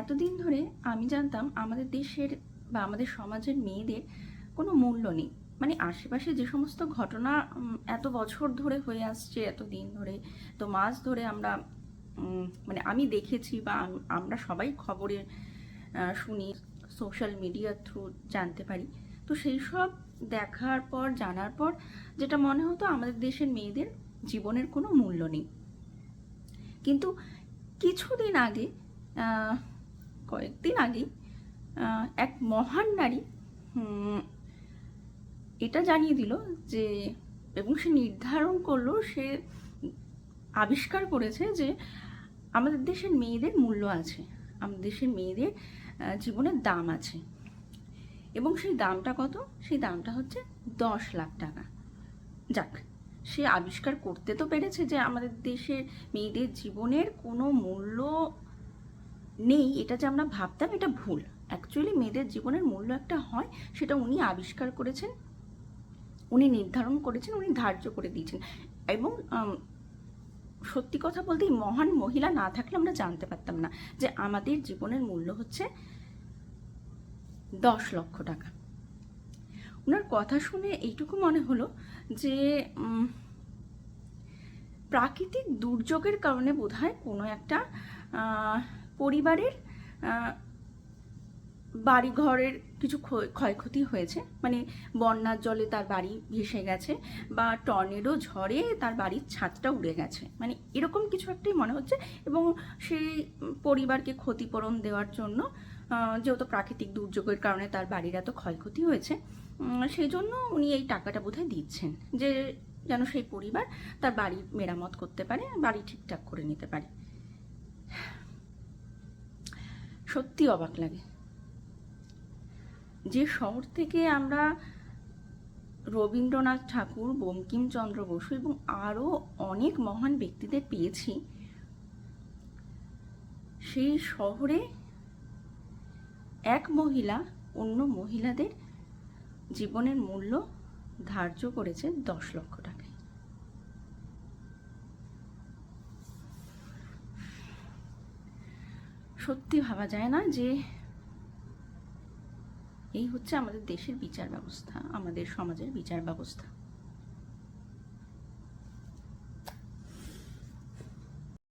এতদিন ধরে আমি জানতাম আমাদের দেশের বা আমাদের সমাজের মেয়েদের কোনো মূল্য নেই। মানে আশেপাশে যে সমস্ত ঘটনা এত বছর ধরে হয়ে আসছে এত দিন ধরে, তো মাস ধরে আমরা মানে আমি দেখেছি বা আমরা সবাই খবরে শুনি সোশ্যাল মিডিয়ার থ্রু জানতে পারি। তো সেই সব দেখার পর, জানার পর যেটা মনে হতো আমাদের দেশের মেয়েদের জীবনের কোনো মূল্য নেই। কিন্তু কিছুদিন আগে কয়েকদিন আগে এক মহান নারী এটা জানিয়ে দিল যে, এবং সে নির্ধারণ করল, সে আবিষ্কার করেছে যে, আমাদের দেশের মেয়েদের মূল্য আছে, আমাদের দেশের মেয়েদের জীবনের দাম আছে। এবং সেই দামটা কত? সেই দামটা হচ্ছে দশ লাখ টাকা। যাক, সে আবিষ্কার করতে তো পেরেছে যে, আমাদের দেশের মেয়েদের জীবনের কোনো মূল্য নেই, এটা যে আমরা ভাবতাম এটা ভুল। অ্যাকচুয়ালি মেয়েদের জীবনের মূল্য একটা হয়, সেটা উনি আবিষ্কার করেছেন, উনি নির্ধারণ করেছেন, উনি ধার্য করে দিয়েছেন। এবং সত্যি কথা বলতে এই মহান মহিলা না থাকলে আমরা জানতে পারতাম না যে আমাদের জীবনের মূল্য হচ্ছে দশ লক্ষ টাকা। ওনার কথা শুনে এইটুকু মনে হলো যে প্রাকৃতিক দুর্যোগের কারণে বোধহয় কোনো একটা পরিবারের বাড়ি ঘরের কিছু ক্ষয়- ক্ষয়ক্ষতি হয়েছে। মানে বন্যার জলে তার বাড়ি ভেসে গেছে বা টর্নেডো ঝড়ে তার বাড়ির ছাদটা উড়ে গেছে। মানে এরকম কিছু একটাই মনে হচ্ছে এবং সেই পরিবারকে ক্ষতিপূরণ দেওয়ার জন্য যেহেতু প্রাকৃতিক দুর্যোগের কারণে তার বাড়ির এত ক্ষয়ক্ষতি হয়েছে সেই জন্য উনি এই টাকাটা বোধহয় দিচ্ছেন যে যেন সেই পরিবার তার বাড়ি মেরামত করতে পারে, বাড়ি ঠিকঠাক করে নিতে পারে। সত্যি অবাক লাগে। যে শহর থেকে আমরা রবীন্দ্রনাথ ঠাকুর, বঙ্কিমচন্দ্র বসু এবং আরও অনেক মহান ব্যক্তিদের পেয়েছি, সেই শহরে এক মহিলা অন্য মহিলাদের জীবনের মূল্য ধার্য করেছে দশ লক্ষ টাকায় সত্যি ভাবা যায় না যে এই হচ্ছে আমাদের দেশের বিচার ব্যবস্থা, আমাদের সমাজের বিচার ব্যবস্থা।